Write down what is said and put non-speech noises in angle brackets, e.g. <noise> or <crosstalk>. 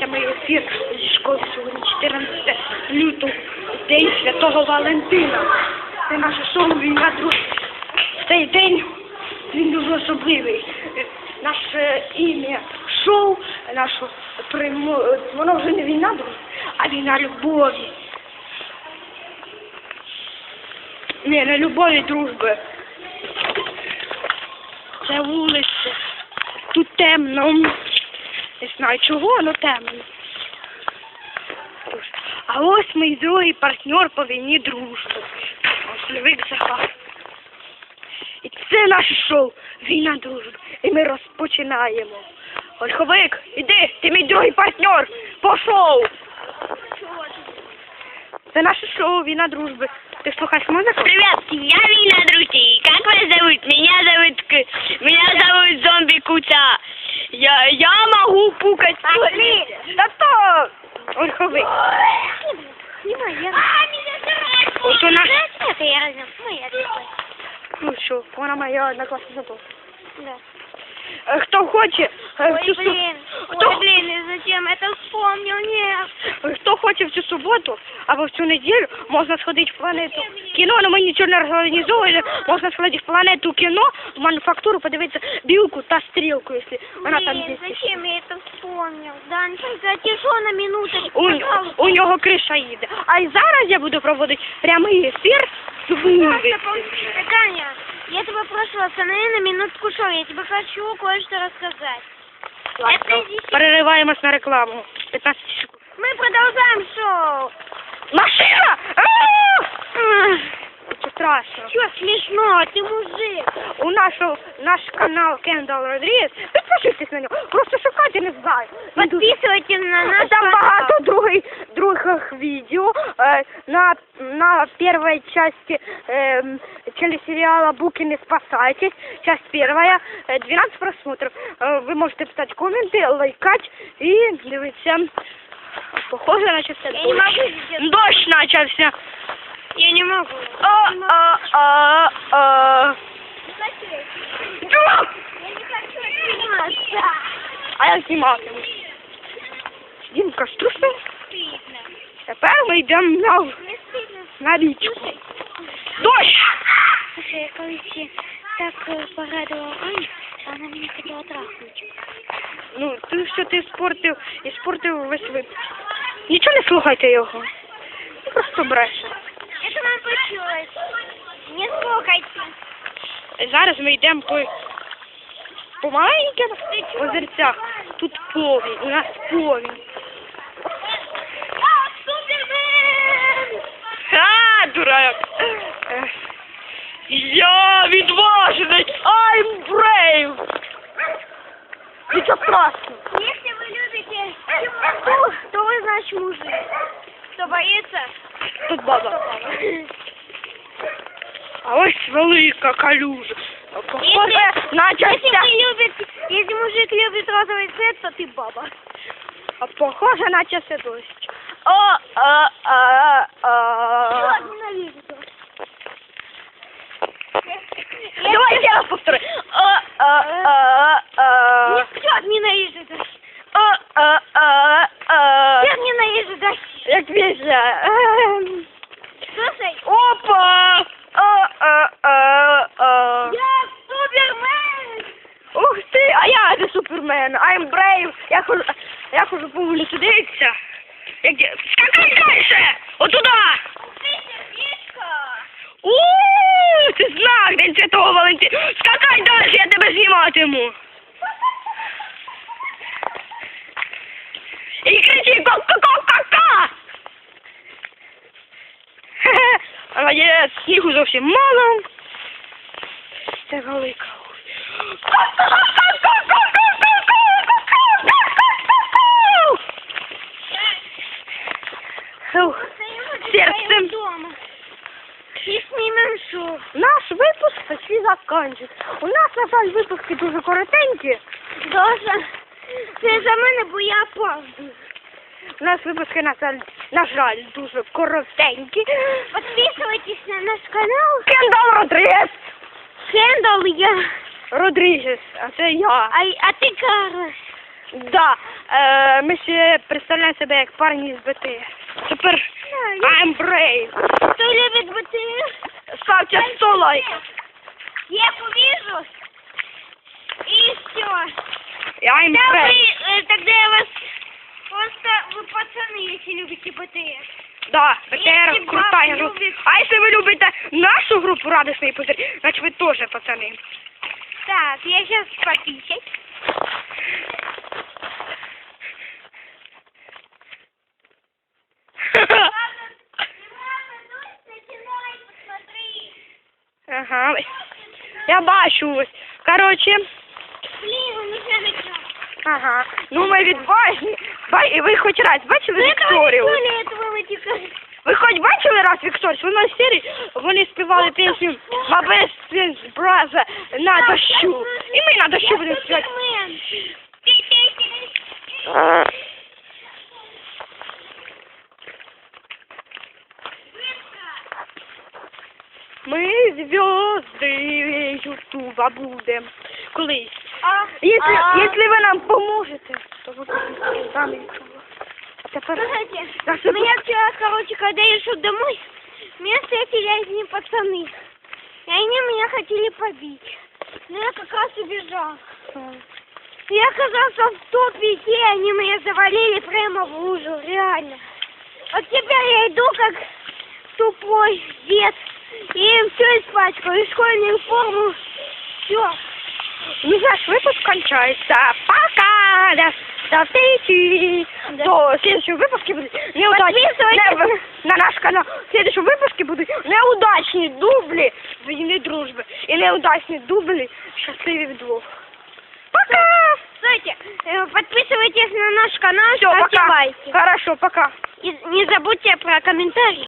Мій ефір зі школи сьогодні 14 лютого, День Святого Валентина. Це наше шоу «Війна друг». В цей день він дуже особливий. Наше ім'я шоу, нашу примо... воно вже не війна друг, а війна любові. Ні, не любові, дружби. Це вулиця. Тут темно. Не знаю чого, але темно. А ось мій другий партнер по війні дружби. Львик Захар. І це наше шоу Війна дружби. І ми розпочинаємо. Ольховик, іди, ти мій другий партнер по шоу. Це наше шоу Війна дружби. Ти слухаєш музику? Привет, я Вина, друзья. Как вас зовут? Меня зовут К- меня зовут Зомби Куца. Я я могу пукать. Блін, та то Ольховик. Снимай, я. Ось у нас, Это я разом. Моя ну вона моя однокласна забула. Да. Е, Хто хоче, е, Ой, цю блин. хто, Ой, блин, зачем это вспомнил? Нет. хто хоче в цю суботу або в цю неділю, можна сходити в планету кіно, але ми нічого не організовували, можна сходити в планету кіно, в мануфактуру, подивитися білку та стрілку, якщо вона там Блин, є. зачем я это вспомнил? Да, затяжу на минуточку, У, пожалуйста. у нього криша їде. А зараз я буду проводити прямий ефір з вулиці. Таня, я тебя прошу, останови на минутку шоу, я тебе хочу кое-что рассказать. Это здесь- Перериваємось на рекламу. 15 секунд. Мы продолжаем шоу. Машина! А! Це страшно. Чё смешно, ты мужик. У нашу, наш канал Кендал Родрігес. Підпишитесь на нього. Просто шукайте, не знаю. Він дуже- Подписывайтесь на наш Там канал. багато других, других видео. Э, на, на первой части эм, телесериала «Буки не спасайтесь». Часть первая, э, 12 просмотров. Э, вы можете писать комменты, лайкать и дивитися. Похоже, начався Я не дощ. могу сейчас. Дощ начався. Я не могу. А, а, а, а. А я зніматиму. Дімка, струсив. Стыдно. Тепер ми йдемо на, Не стыдно. на річку. Дощ! Слушай, я колись так э, порадовала Аню, она меня хотела трахнуть. Ну, ти що ти спортив і спортив весь випуск. Нічого не слухайте його. Він Просто бреше. Это нам почулось. Не слухайте. Зараз ми йдемо по, по маленьких озерцях. Тут повінь, у нас повінь. А, Супермен! А, дурак! Я відважний! I'm brave! Нічого страшного. Если вы любите темноту, то вы, значит, мужик. Кто боится? Тут баба. А ось велика калюжа. Если, на частях. Если, любит, если мужик любит розовый цвет, то ты баба. А похоже на часы дождь. О, а, а, а. Давай еще раз повторю. О, а, а, а. Никто ненавижу дождь. О, а, а, а. Я ненавижу дождь. Как вижу. Я хожу, я хожу по вулиці, дивіться. Як. Скакай дальше! Отуда! Ууу, це знак День Святого Валентина. Скакай далі, я тебе зніматиму. І кричи ко-ко-ко-ко-ко! Хе-хе, <laughs> молодець, снігу зовсім мало. Це велика. Ух, сердцем. дома. И снимем шоу. Наш закінчився. У нас, на жаль, випуски дуже коротенькі. Дуже. Це за мене, бо я опаздую. У нас випуски, на жаль, на жаль, дуже коротенькі. Подписывайтесь на наш канал. Кендал Родрігес. Хендл я. Родрігес, а це я. А, а ты Карлос. Да. Е, ми ще представляємо себе як парні з БТС. Тепер I'm brave. Хто любить БТС? Ставте 100 лайків Я повижу. И все. I'm Да вы, brave. э, тогда я вас просто вы пацаны, если любите БТС. Да, Якщо БТР крутая баб група. любить- А якщо ви любите нашу групу радісний пузир, значить ви теж пацани. Так, я сейчас пописать. <laughs> Ага. Я бачу ось. Коротше, начал. ага. Ну ми відважні. Ба- і Ви хоч раз бачили Вікторію? этого типа. Ви хоч бачили раз Вікторію? Вона в серії, вони співали пісню My best friend's brother на дощу. І ми на дощу будемо співати. Зв'язки Ютуба будемо колись. А, Якщо, а, якщо ви нам поможете, то ви будете нами Ютуба. А тепер... Слушайте, меня вчера, короче, когда я шел домой, меня встретили одни пацаны. И они меня хотели побить. Но я как раз убежал. Я оказался в тупике, и они меня завалили прямо в лужу, реально. Вот теперь я иду как тупой дед. И все испачкал, и школьную форму, все. Ну, наш выпуск кончается. Пока! До, до встречи! До следующего выпуска будет неудачные... Подписывайтесь. на наш канал. В следующем выпуске будут неудачные дубли війни дружби. И неудачные дубли счастливі вдвох. Пока! Кстати, э, подписывайтесь на наш канал, Все, ставьте пока. лайки. Хорошо, пока. И не забудьте про комментарии.